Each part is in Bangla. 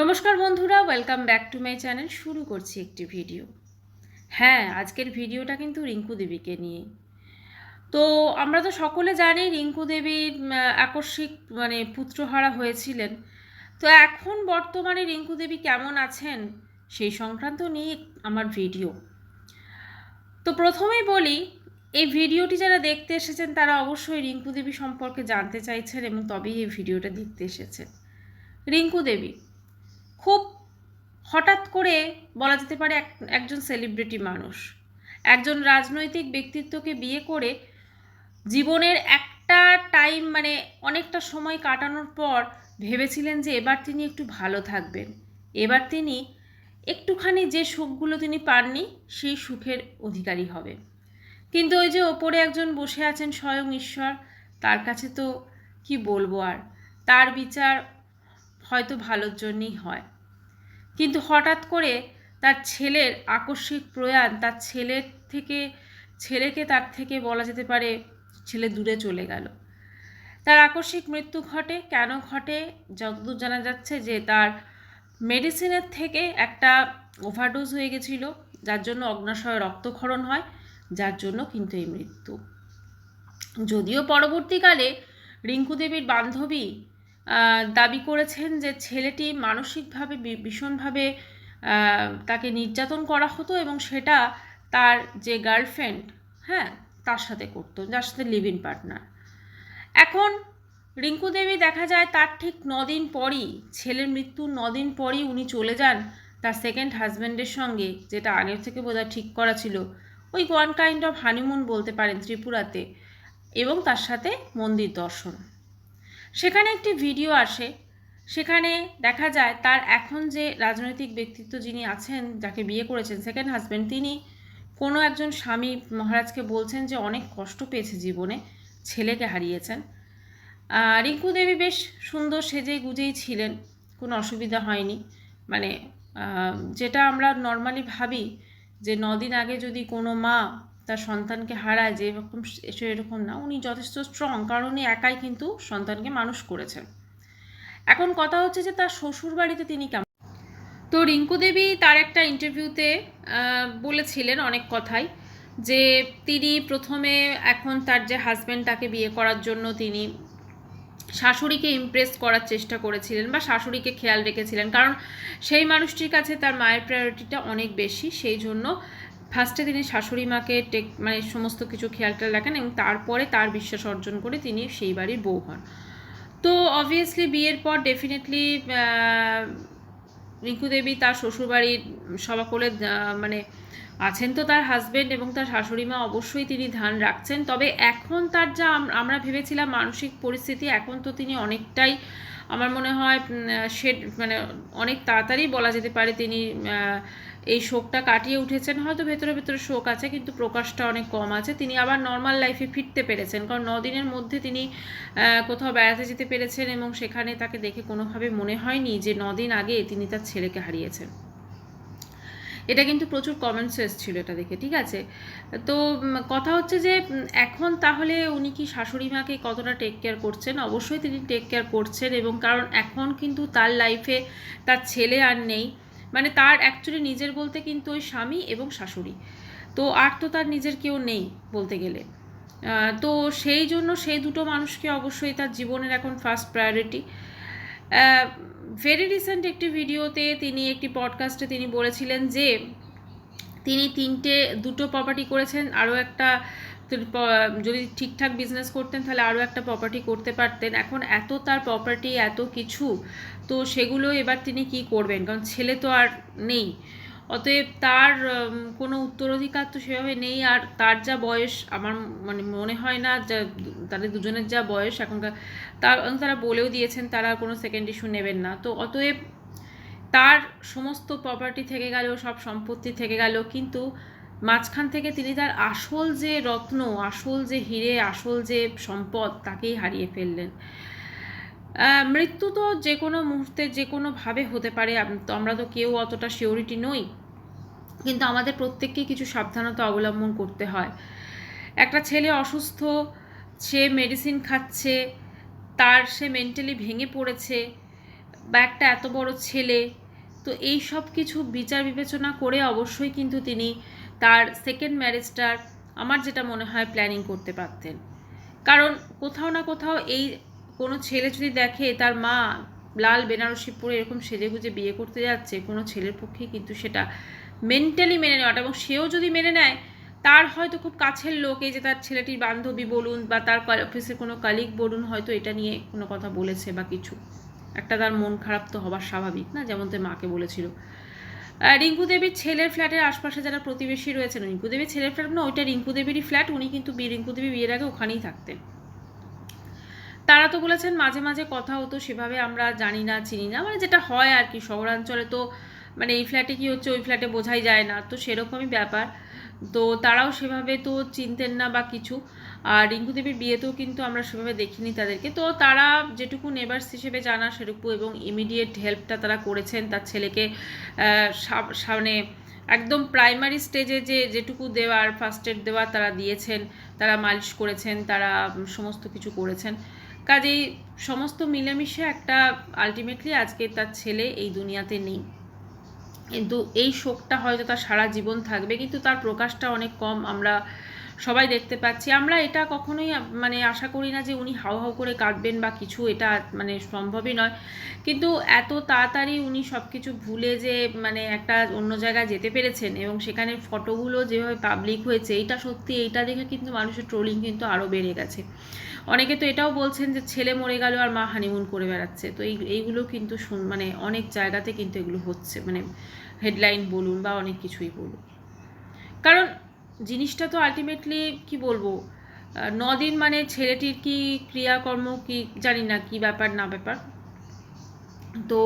নমস্কার বন্ধুরা welcome back to my channel শুরু করছি একটি ভিডিও হ্যাঁ আজকের ভিডিওটা কিন্তু রিঙ্কু দেবীকে নিয়ে। তো আমরা তো সকলে জানি রিঙ্কু দেবীর আকস্মিক মানে পুত্রহারা হয়েছিলেন। তো এখন বর্তমানে রিঙ্কু দেবী কেমন আছেন, সেই সংক্রান্ত নিয়ে আমার ভিডিও তো প্রথমেই বলি, এই ভিডিওটি যারা দেখতে এসেছেন, তারা অবশ্যই রিঙ্কু দেবী সম্পর্কে জানতে চাইছেন এবং তবেই এই ভিডিওটা দেখতে এসেছেন। রিঙ্কু দেবী খুব হঠাৎ করে বলা যেতে পারে এক, একজন সেলিব্রিটি মানুষ। একজন রাজনৈতিক ব্যক্তিত্বকে বিয়ে করে জীবনের একটা টাইম মানে অনেকটা সময় কাটানোর পর ভেবেছিলেন যে এবার তিনি একটু ভালো থাকবেন। এবার তিনি একটুখানি যে সুখগুলো তিনি পাননি, সেই সুখের অধিকারী হবে। কিন্তু ওই যে ওপরে একজন বসে আছেন স্বয়ং ঈশ্বর, তার কাছে তো কি বলব আর? তার বিচার হয়তো ভালোর জন্যই হয়। কিন্তু হঠাৎ করে তার ছেলের আকস্মিক প্রয়াণ, তার ছেলের থেকে, ছেলেকে তার থেকে বলা যেতে পারে ছেলে দূরে চলে গেল। তার আকস্মিক মৃত্যু ঘটে। কেন ঘটে? যতদূর জানা যাচ্ছে যে তার মেডিসিনের থেকে একটা ওভারডোজ হয়ে গেছিল, যার জন্য অগ্নাশয় রক্তক্ষরণ হয়, যার জন্য কিন্তু এই মৃত্যু। যদিও পরবর্তীকালে রিঙ্কু দেবীর বান্ধবী দাবি করেছেন যে ছেলেটি মানসিকভাবে ভীষণভাবে তাকে নির্যাতন করা হতো এবং সেটা তার যে গার্লফ্রেন্ড হ্যাঁ তার সাথে করতো, যার সাথে লিভ ইন পার্টনার এখন রিঙ্কু দেবী দেখা যায় তার ঠিক নদিন পরই, ছেলের মৃত্যুর নদিন পরই উনি চলে যান তার সেকেন্ড হাজব্যান্ডের সঙ্গে, যেটা আগের থেকে বোধহয় ঠিক করা ছিল। ওই ওয়ান কাইন্ড অফ হানিমুন বলতে পারেন ত্রিপুরাতে এবং তার সাথে মন্দির দর্শন। সেখানে একটি ভিডিও আসে। সেখানে দেখা যায় তার এখন যে রাজনৈতিক ব্যক্তিত্ব যিনি আছেন, যাকে বিয়ে করেছেন সেকেন্ড হাজব্যান্ড তিনি কোনো একজন স্বামী মহারাজকে বলছেন যে অনেক কষ্ট পেয়েছে জীবনে, ছেলেকে হারিয়েছেন। রিঙ্কু দেবী বেশ সুন্দর সেজেই গুজেই ছিলেন, কোনো অসুবিধা হয়নি। মানে যেটা আমরা নর্মালি ভাবি যে নদিন আগে যদি কোনো মা তার সন্তানকে হারায় যে এরকম এরকম না, উনি যথেষ্ট স্ট্রং কারণ উনি একাই কিন্তু সন্তানকে মানুষ করেছেন। এখন কথা হচ্ছে যে তার শ্বশুর বাড়িতে তিনি কেমন? তো রিঙ্কু দেবী তার একটা ইন্টারভিউতে বলেছিলেন অনেক কথাই যে তিনি প্রথমে এখন তার যে হাজব্যান্ড তাকে বিয়ে করার জন্য তিনি শাশুড়িকে ইমপ্রেস করার চেষ্টা করেছিলেন বা শাশুড়িকে খেয়াল রেখেছিলেন। কারণ সেই মানুষটির কাছে তার মায়ের প্রায়োরিটিটা অনেক বেশি, সেই জন্য ফার্স্টে তিনি শাশুড়ি মাকে টেক মানে সমস্ত কিছু খেয়াল টেয়াল রাখেন এবং তারপরে তার বিশ্বাস অর্জন করে তিনি সেই বাড়ির বউ হন। তো অবভিয়াসলি বিয়ের পর ডেফিনেটলি রিঙ্কু দেবী তার শ্বশুরবাড়ির সবাকলে মানে আছেন তো তার হাজবেন্ড এবং তার শাশুড়ি মা অবশ্যই তিনি ধ্যান রাখছেন। তবে এখন তার যা আমরা ভেবেছিলাম মানসিক পরিস্থিতি এখন তো তিনি অনেকটাই, আমার মনে হয় সে মানে অনেক তাড়াতাড়ি বলা যেতে পারে তিনি এই শোকটা কাটিয়ে উঠেছেন, হয়তো ভেতরে ভেতরে শোক আছে, কিন্তু প্রকাশটা অনেক কম আছে। তিনি আবার নর্মাল লাইফে ফিরতে পেরেছেন, কারণ দিনের মধ্যে তিনি কোথাও বেড়াতে যেতে পেরেছেন এবং সেখানে তাকে দেখে কোনোভাবে মনে হয়নি যে দিন আগে তিনি তার ছেলেকে হারিয়েছেন। এটা কিন্তু প্রচুর কমেন্টস এসেছিল এটা দেখে, ঠিক আছে? তো কথা হচ্ছে যে এখন তাহলে উনি কি শাশুড়ি মাকে কতটা টেক কেয়ার করছেন? অবশ্যই তিনি টেক কেয়ার করছেন এবং কারণ এখন কিন্তু তার লাইফে তার ছেলে আর নেই। মানে তার অ্যাকচুয়ালি নিজের বলতে কিন্তু ওই স্বামী এবং শাশুড়ি। তো আর তো তার নিজের কেউ নেই বলতে গেলে। তো সেই জন্য সেই দুটো মানুষকে অবশ্যই তার জীবনের এখন ফার্স্ট প্রায়োরিটি ভেরি রিসেন্ট একটি ভিডিওতে তিনি একটি পডকাস্টে তিনি বলেছিলেন যে, তিনি তিনটে, দুটো প্রপার্টি করেছেন, আরও একটা যদি ঠিকঠাক বিজনেস করতেন তাহলে আরও একটা প্রপার্টি করতে পারতেন। এখন এত তার প্রপার্টি এত কিছু তো সেগুলো এবার তিনি কি করবেন? কারণ ছেলে তো আর নেই। অতএব তার কোনো উত্তরাধিকার তো সেভাবে নেই। আর তার যা বয়স, আমার মানে মনে হয় না যা তাদের দুজনের যা বয়স এখনকার, তার তারা বলেও দিয়েছেন তারা কোনো সেকেন্ড ইস্যু নেবেন না। তো অতএব তার সমস্ত প্রপার্টি থেকে গেল, সব সম্পত্তি থেকে গেল, কিন্তু মাঝখান থেকে তিনি তার আসল যে রত্ন, আসল যে হিরে, আসল যে সম্পদ, তাকেই হারিয়ে ফেললেন। মৃত্যু তো যে কোনো মুহূর্তে যে কোনোভাবে হতে পারে। তো আমরা তো কেউ অতটা শিওরিটি নই। কিন্তু আমাদের প্রত্যেককেই কিছু সাবধানতা অবলম্বন করতে হয়। একটা ছেলে অসুস্থ, সে মেডিসিন খাচ্ছে, তার সে মেন্টালি ভেঙে পড়েছে বা একটা এত বড় ছেলে, তো এই সব কিছু বিচার বিবেচনা করে অবশ্যই কিন্তু তিনি তার সেকেন্ড ম্যারেজটার আমার যেটা মনে হয় প্ল্যানিং করতে পারতেন। কারণ কোথাও না কোথাও এই কোনো ছেলে যদি দেখে তার মা লাল বেনারসি পরে এরকম সেজেগুজে বিয়ে করতে যাচ্ছে, কোনো ছেলের পক্ষে কিন্তু সেটা মেন্টালি মেনে নেওয়াটা এবং সেও যদি মেনে নেয়, তার হয়তো খুব কাছের লোক, এই যে তার ছেলেটির বান্ধবী বলুন বা তার অফিসের কোনো কালিগ বলুন, হয়তো এটা নিয়ে কোনো কথা বলেছে বা কিছু। একটা তার মন খারাপ তো হবার স্বাভাবিক না? যেমন তোর মাকে বলেছিল। রিঙ্কু দেবীর ছেলের ফ্ল্যাটের আশপাশে যারা প্রতিবেশী রয়েছেন, রিঙ্কু দেবীর ছেলের ফ্ল্যাট না, ওইটা রিঙ্কু দেবীরই ফ্ল্যাট, উনি কিন্তু বি- রিঙ্কু দেবী বিয়ের আগে ওখানেই থাকতেন। তারা তো বলেছেন মাঝে মাঝে কথা হতো, সেভাবে আমরা জানি না, চিনি না। মানে যেটা হয় আর কি, শহরাঞ্চলে তো মানে এই ফ্ল্যাটে কি হচ্ছে, ওই ফ্ল্যাটে বোঝাই যায় না। তো সেরকমই ব্যাপার। তো তারাও সেভাবে তো চিনতেন না বা কিছু। আর রিঙ্কু দেবীর বিয়েতেও কিন্তু আমরা সেভাবে দেখিনি তাদেরকে। তো তারা যেটুকু নেবার্স হিসেবে জানা, সেটুকু এবং ইমিডিয়েট হেল্পটা তারা করেছেন। তার ছেলেকে সামনে একদম প্রাইমারি স্টেজে যে যেটুকু দেওয়ার ফার্স্ট এড দেওয়ার তারা দিয়েছেন, তারা মালিশ করেছেন, তারা সমস্ত কিছু করেছেন। কাজেই সমস্ত মিলেমিশে একটা আলটিমেটলি আজকে তার ছেলে এই দুনিয়াতে নেই। কিন্তু এই শোকটা হয়তো তার সারা জীবন থাকবে, কিন্তু তার প্রকাশটা অনেক কম। আমরা সবাই দেখতে পাচ্ছি। আমরা এটা কখনোই মানে আশা করি না যে উনি হাউ হাউ করে কাটবেন বা কিছু এটা মানে সম্ভবই নয়। কিন্তু এত তাড়াতাড়ি উনি সব কিছু ভুলে যে মানে একটা অন্য জায়গায় যেতে পেরেছেন এবং সেখানে ফটোগুলো যেভাবে পাবলিক হয়েছে, এইটা সত্যি, এইটা দেখে কিন্তু মানুষের ট্রোলিং কিন্তু আরও বেড়ে গেছে। অনেকে তো এটাও বলছেন যে, ছেলে মরে গেল আর মা হানিমুন করে বেড়াচ্ছে। তো এই, এইগুলো কিন্তু মানে অনেক জায়গাতে কিন্তু এগুলো হচ্ছে। মানে হেডলাইন বলুন বা অনেক কিছুই বলুন। কারণ জিনিসটা তো আলটিমেটলি কি বলব? নদিন মানে ছেলেটির কি ক্রিয়াকর্ম কি জানি না, কি ব্যাপার না ব্যাপার। তো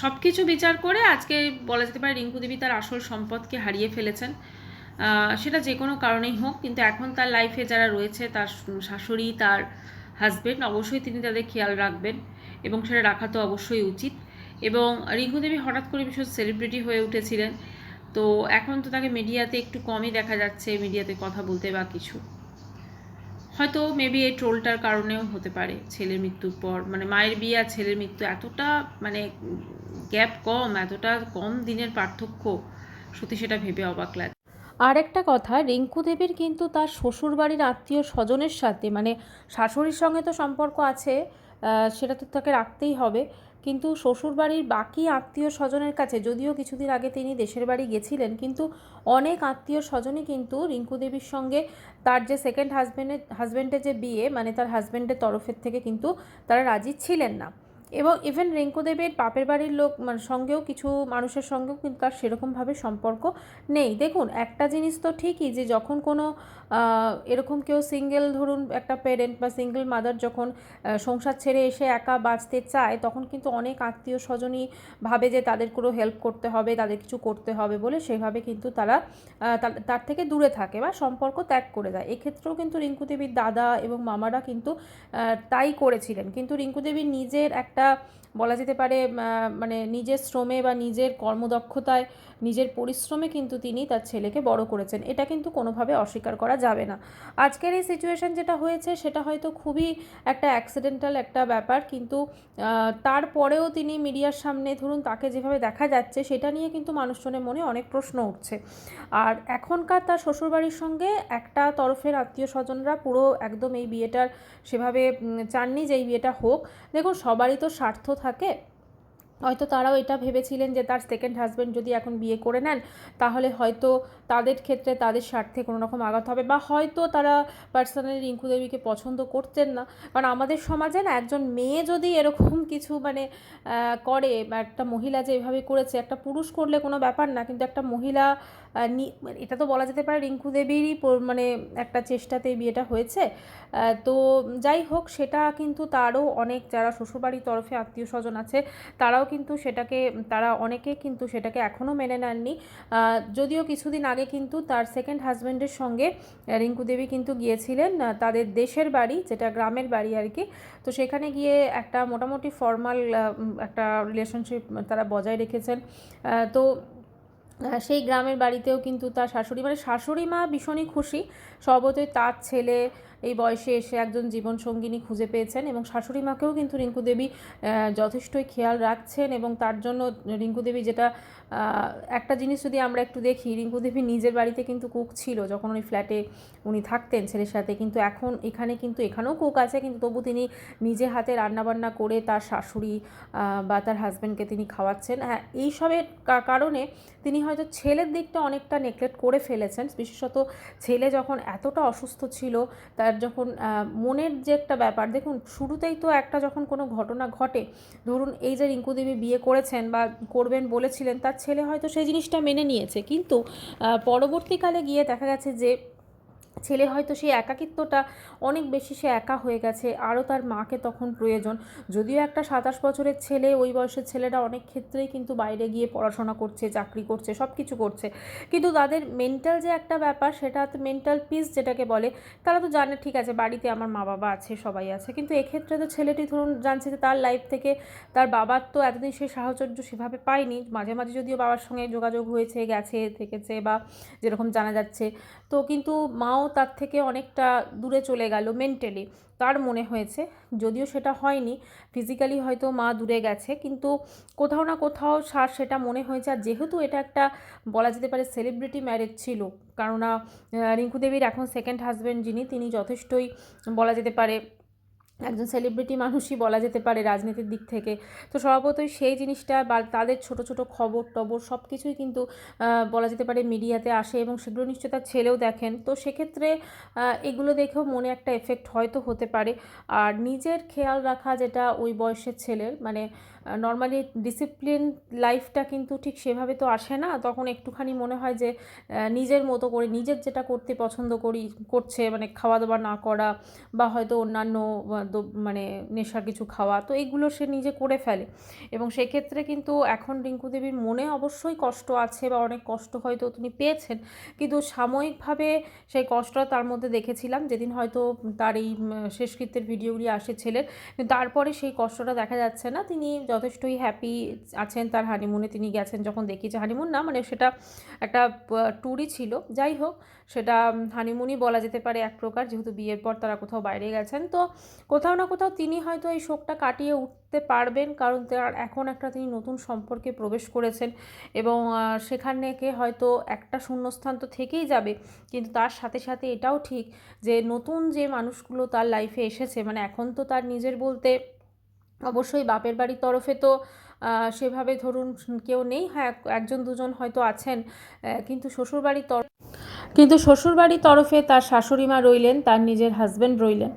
সব কিছু বিচার করে আজকে বলা যেতে পারে রিঙ্কু দেবী তার আসল সম্পদকে হারিয়ে ফেলেছেন। সেটা যে কোনো কারণেই হোক, কিন্তু এখন তার লাইফে যারা রয়েছে, তার শাশুড়ি, তার হাজবেন্ড অবশ্যই তিনি তাদের খেয়াল রাখবেন এবং সেটা রাখা তো অবশ্যই উচিত। এবং রিঙ্কু দেবী হঠাৎ করে ভীষণ সেলিব্রিটি হয়ে উঠেছিলেন। তো এখন তো তাকে মিডিয়াতে একটু কমই দেখা যাচ্ছে মিডিয়াতে কথা বলতে বা কিছু। হয়তো মেবি এই ট্রোলটার কারণেও হতে পারে ছেলের মৃত্যুর পর। মানে মায়ের বিয়ে আর ছেলের মৃত্যু এতটা মানে গ্যাপ কম, এতটা কম দিনের পার্থক্য, সত্যি সেটা ভেবে অবাক লাগে। আর একটা কথা, রিঙ্কু দেবীর কিন্তু তার শ্বশুরবাড়ির আত্মীয় স্বজনের সাথে মানে শাশুড়ির সঙ্গে তো সম্পর্ক আছে সেটা তো তাকে রাখতেই হবে। কিন্তু শ্বশুরবাড়ির বাকি আত্মীয় স্বজনের কাছে, যদিও কিছুদিন আগে তিনি দেশের বাড়ি গেছিলেন, কিন্তু অনেক আত্মীয় স্বজনই কিন্তু রিঙ্কু দেবীর সঙ্গে তার যে সেকেন্ড হাজব্যান্ডের হাজব্যান্ডের যে বিয়ে মানে তার হাজব্যান্ডের তরফের থেকে কিন্তু তারা রাজি ছিলেন না। এবং ইভেন রিঙ্কু দেবীর বাপের বাড়ির লোক মানে সঙ্গেও কিছু মানুষের সঙ্গেও কিন্তু তার সেরকমভাবে সম্পর্ক নেই। দেখুন, একটা জিনিস তো ঠিকই যে যখন কোনো এরকম কেউ সিঙ্গেল ধরুন একটা পেরেন্ট বা সিঙ্গেল মাদার যখন সংসার ছেড়ে এসে একা বাঁচতে চায়, তখন কিন্তু অনেক আত্মীয় স্বজনই ভাবে যে তাদের কোনো হেল্প করতে হবে, তাদের কিছু করতে হবে বলে সেভাবে কিন্তু তারা তার থেকে দূরে থাকে বা সম্পর্ক ত্যাগ করে দেয়। এক্ষেত্রেও কিন্তু রিঙ্কুদেবীর দাদা এবং মামারা কিন্তু তাই করেছিলেন। কিন্তু রিঙ্কু দেবীর নিজের একটা বলা যেতে পারে মানে নিজের শ্রমে বা নিজের কর্মদক্ষতায়, নিজের পরিশ্রমে কিন্তু তিনি তার ছেলেকে বড় করেছেন। এটা কিন্তু কোনোভাবে অস্বীকার করা যাবে না। আজকের এই সিচুয়েশন যেটা হয়েছে, সেটা হয়তো খুবই একটা অ্যাক্সিডেন্টাল একটা ব্যাপার। কিন্তু তারপরেও তিনি মিডিয়ার সামনে ধরুন তাকে যেভাবে দেখা যাচ্ছে, সেটা নিয়ে কিন্তু মানুষজনের মনে অনেক প্রশ্ন উঠছে। আর এখনকার তার শ্বশুরবাড়ির সঙ্গে একটা তরফের আত্মীয় স্বজনরা পুরো একদম এই বিয়েটার সেভাবে চাননি যে এই বিয়েটা হোক। দেখুন, সবারই তো স্বার্থ থাকে, হয়তো তারাও এটা ভেবেছিলেন যে তার সেকেন্ড হাজব্যান্ড যদি এখন বিয়ে করে নেন, তাহলে হয়তো তাদের ক্ষেত্রে তাদের স্বার্থে কোনো রকম আঘাত হবে বা হয়তো তারা পার্সোনালি রিঙ্কু দেবীকে পছন্দ করতেন না। কারণ আমাদের সমাজে না একজন মেয়ে যদি এরকম কিছু মানে করে বা একটা মহিলা যে এভাবে করেছে, একটা পুরুষ করলে কোনো ব্যাপার না, কিন্তু একটা মহিলা এটা তো বলা যেতে পারে রিঙ্কু দেবীরই মানে একটা চেষ্টাতে বিয়েটা হয়েছে। তো যাই হোক, সেটা কিন্তু তারও অনেক, যারা শ্বশুরবাড়ির তরফে আত্মীয় স্বজন আছে, তারাও কিন্তু সেটাকে, তারা অনেকে কিন্তু সেটাকে এখনও মেনে নেননি। যদিও কিছুদিন আগে কিন্তু তার সেকেন্ড হাজব্যান্ডের সঙ্গে রিঙ্কু দেবী কিন্তু গিয়েছিলেন তাদের দেশের বাড়ি, যেটা গ্রামের বাড়ি আর কি। তো সেখানে গিয়ে একটা মোটামুটি ফর্মাল একটা রিলেশনশিপ তারা বজায় রেখেছেন। তো সেই গ্রামের বাড়িতেও কিন্তু তার শাশুড়ি মানে শাশুড়ি মা ভীষণই খুশি। স্বভাবতই তার ছেলে এই বয়সে এসে একজন জীবনসঙ্গিনী খুঁজে পেয়েছেন এবং শাশুড়ি মাকেও কিন্তু রিঙ্কু দেবী যথেষ্টই খেয়াল রাখছেন এবং তার জন্য রিঙ্কু দেবী যেটা একটা জিনিস যদি আমরা একটু দেখি, রিঙ্কু দেবী নিজের বাড়িতে কিন্তু কুক ছিল যখন উনি ফ্ল্যাটে উনি থাকতেন ছেলের সাথে। কিন্তু এখন এখানে কিন্তু এখানেও কুক আছে, কিন্তু তবু তিনি নিজে হাতে রান্নাবান্না করে তার শাশুড়ি বা তার হাজব্যান্ডকে তিনি খাওয়াচ্ছেন। হ্যাঁ এইসবের কারণে তিনি হয়তো ছেলের দিকটা অনেকটা নেগলেক্ট করে ফেলেছেন। বিশেষত ছেলে যখন এতটা অসুস্থ ছিল, তার যখন মনের যে একটা ব্যাপার, দেখুন শুরুতেই তো একটা যখন কোনো ঘটনা ঘটে, ধরুন এই যে রিঙ্কুদেবী বিয়ে করেছেন বা করবেন বলেছিলেন, তার ছেলে হয়তো সেই জিনিসটা মেনে নিয়েছে। কিন্তু পরবর্তীকালে গিয়ে দেখা গেছে যে ছেলে হয়তো সেই একাকিত্বটা অনেক বেশি সে একা হয়ে গেছে, আরও তার মাকে তখন প্রয়োজন। যদিও একটা সাতাশ বছরের ছেলে, ওই বয়সের ছেলেরা অনেক ক্ষেত্রেই কিন্তু বাইরে গিয়ে পড়াশোনা করছে, চাকরি করছে সব কিছু করছে। কিন্তু তাদের মেন্টাল যে একটা ব্যাপার, সেটা মেন্টাল পিস যেটাকে বলে, তারা তো জানে, ঠিক আছে, বাড়িতে আমার মা বাবা আছে, সবাই আছে। কিন্তু এক্ষেত্রে তো ছেলেটি ধরুন জানছে যে তার লাইফ থেকে তার বাবার তো এতদিন সে সাহচর্য সেভাবে পায়নি। মাঝে মাঝে যদিও বাবার সঙ্গে যোগাযোগ হয়েছে, গেছে, থেকেছে বা যেরকম জানা যাচ্ছে। তো কিন্তু মাও তার থেকে অনেকটা দূরে চলে গেল মেন্টালি তার মনে হয়েছে, যদিও সেটা হয়নি ফিজিক্যালি হয়তো মা দূরে গেছে, কিন্তু কোথাও না কোথাও সার সেটা মনে হয়েছে। আর যেহেতু এটা একটা বলা যেতে পারে সেলিব্রিটি ম্যারেজ ছিল, কেননা রিঙ্কু দেবীর এখন সেকেন্ড হাজব্যান্ড যিনি, তিনি যথেষ্টই বলা যেতে পারে একজন সেলিব্রিটি মানুষই বলা যেতে পারে রাজনীতির দিক থেকে। তো স্বভাবতই সেই জিনিসটা বা তাদের ছোট ছোট খবর, টবর সব কিছুই কিন্তু বলা যেতে পারে মিডিয়াতে আসে এবং সেগুলো নিশ্চয় তার ছেলেও দেখেন। তো সেক্ষেত্রে এগুলো দেখেও মনে একটা এফেক্ট হয়তো হতে পারে। আর নিজের খেয়াল রাখা যেটা ওই বয়সের ছেলের মানে নর্মালি ডিসিপ্লিন লাইফটা কিন্তু ঠিক সেভাবে তো আসে না। তখন একটুখানি মনে হয় যে নিজের মতো করে, নিজের যেটা করতে পছন্দ করি, করছে মানে খাওয়া দাওয়া না করা বা হয়তো অন্যান্য মানে নেশার কিছু খাওয়া, তো এইগুলো সে নিজে করে ফেলে। এবং সেক্ষেত্রে কিন্তু এখন রিঙ্কু দেবীর মনে অবশ্যই কষ্ট আছে বা অনেক কষ্ট হয়তো তিনি পেয়েছেন। কিন্তু সাময়িকভাবে সেই কষ্টটা তার মধ্যে দেখেছিলাম। যেদিন হয়তো তার এই শেষকৃত্যের ভিডিওগুলি আসে ছেলের তারপরে সেই কষ্টটা দেখা যাচ্ছে না। তিনি যথেষ্টই হ্যাপি আছেন তার হানিমুনে তিনি গেছেন যখন দেখিয়েছে হানিমুন না মানে সেটা একটা ট্যুরই ছিল। যাই হোক সেটা হানিমুনই বলা যেতে পারে এক প্রকার যেহেতু বিয়ের পর তারা কোথাও বাইরে গেছেন। তো কোথাও না কোথাও তিনি হয়তো এই শোকটা কাটিয়ে উঠতে পারবেন কারণ তার এখন একটা তিনি নতুন সম্পর্কে প্রবেশ করেছেন এবং আহ, সেখান থেকে হয়তো একটা শূন্যস্থান তো থেকেই যাবে। কিন্তু তার সাথে সাথে এটাও ঠিক যে নতুন যে মানুষগুলো তার লাইফে এসেছে মানে এখন তো তার নিজের বলতে অবশ্যই বাপের বাড়ির তরফে তো সেভাবে ধরুন কেউ নেই হ্যাঁ একজন দুজন হয়তো আছেন কিন্তু শ্বশুরবাড়ির তরফ কিন্তু শ্বশুরবাড়ির তরফে তার শাশুড়ি মা রইলেন, তার নিজের হাজব্যান্ড রইলেন।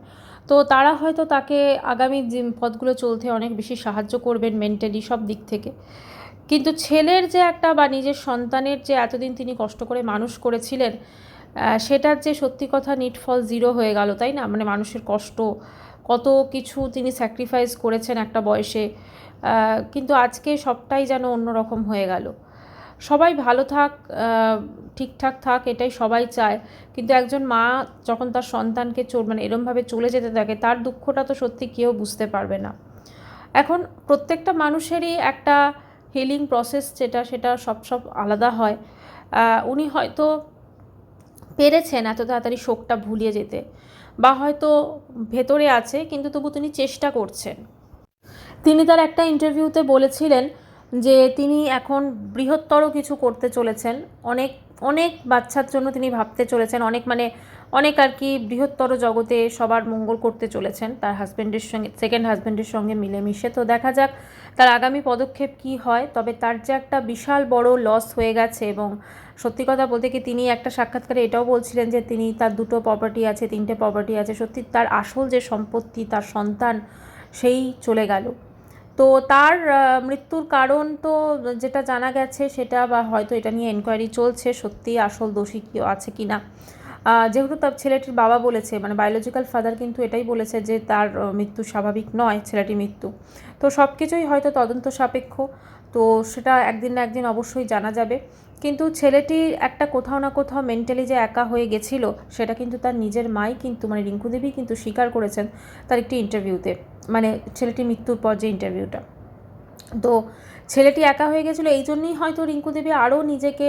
তো তারা হয়তো তাকে আগামী পথগুলো চলতে অনেক বেশি সাহায্য করবেন মেন্টালি সব দিক থেকে। কিন্তু ছেলের যে একটা বা নিজের সন্তানের যে এতদিন তিনি কষ্ট করে মানুষ করেছিলেন সেটার যে সত্যি কথা নিটফল জিরো হয়ে গেল, তাই না? মানে মানুষের কষ্ট কত কিছু তিনি স্যাক্রিফাইস করেছেন একটা বয়সে কিন্তু আজকে সবটাই যেন অন্যরকম হয়ে গেল। সবাই ভালো থাক ঠিকঠাক থাক, এটাই সবাই চায়। কিন্তু একজন মা যখন তার সন্তানকে চোর মানে এরমভাবে চলে যেতে থাকে, তার দুঃখটা তো সত্যি কেউ বুঝতে পারবে না। এখন প্রত্যেকটা মানুষেরই একটা হিলিং প্রসেস যেটা, সেটা সব সব আলাদা হয়। উনি হয়তো পেরেছেন এত তাড়াতাড়ি শোকটা ভুলিয়ে যেতে। বা হয়তো ভেতরে আছে, কিন্তু তবু তিনি চেষ্টা করছেন। তিনি তার একটা ইন্টারভিউতে বলেছিলেন যে তিনি এখন বৃহত্তর কিছু করতে চলেছেন। অনেক অনেক বাচ্চার জন্য তিনি ভাবতে চলেছেন, অনেক মানে অনেক আর কি বৃহত্তর জগতে সবার মঙ্গল করতে চলেছেন, তার হাজব্যান্ডের সঙ্গে সেকেন্ড হাজব্যান্ডের সঙ্গে মিলেমিশে। তো দেখা যাক তার আগামী পদক্ষেপ কি হয়, তবে তার যে একটা বিশাল বড় লস হয়ে গেছে এবং সত্যি কথা বলতে কি তিনি একটা সাক্ষাৎকারে এটাও বলছিলেন যে তিনি তার দুটো প্রপার্টি আছে, তিনটে প্রপার্টি আছে। সত্যি তার আসল যে সম্পত্তি, তার সন্তান, সেই চলে গেল। তো তার মৃত্যুর কারণ তো যেটা জানা গেছে সেটা বা হয়তো এটা নিয়ে এনকোয়ারি চলছে, সত্যি আসল দোষী কেউ আছে কি না। যেহেতু তার ছেলেটির বাবা বলেছে মানে বায়োলজিক্যাল ফাদার কিন্তু এটাই বলেছে যে তার মৃত্যু স্বাভাবিক নয়, ছেলেটির মৃত্যু। তো সব কিছুই হয়তো তদন্ত সাপেক্ষ। তো সেটা একদিন না একদিন অবশ্যই জানা যাবে। কিন্তু ছেলেটি একটা কোথাও না কোথাও মেন্টালি যে একা হয়ে গেছিল, সেটা কিন্তু তার নিজের মাই কিন্তু মানে রিঙ্কু দেবী কিন্তু স্বীকার করেছেন তার একটি ইন্টারভিউতে মানে ছেলেটির মৃত্যুর পর যে ইন্টারভিউটা তো ছেলেটি একা হয়ে গেছিল, এই জন্যই হয়তো রিঙ্কু দেবী আরও নিজেকে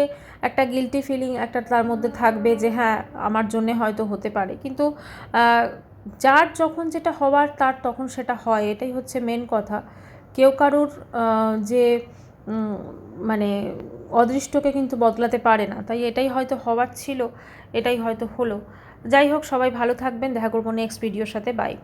একটা গিলটি ফিলিং একটা তার মধ্যে থাকবে যে হ্যাঁ আমার জন্যে হয়তো হতে পারে। কিন্তু যার যখন যেটা হওয়ার তার তখন সেটা হয়, এটাই হচ্ছে মেন কথা। কেউ কারুর যে মানে অদৃষ্টকে কিন্তু বদলাতে পারে না। তাই এটাই হয়তো হওয়ার ছিল, এটাই হয়তো হলো। যাই হোক, সবাই ভালো থাকবেন, দেখা করব নেক্সট ভিডিওর সাথে বাই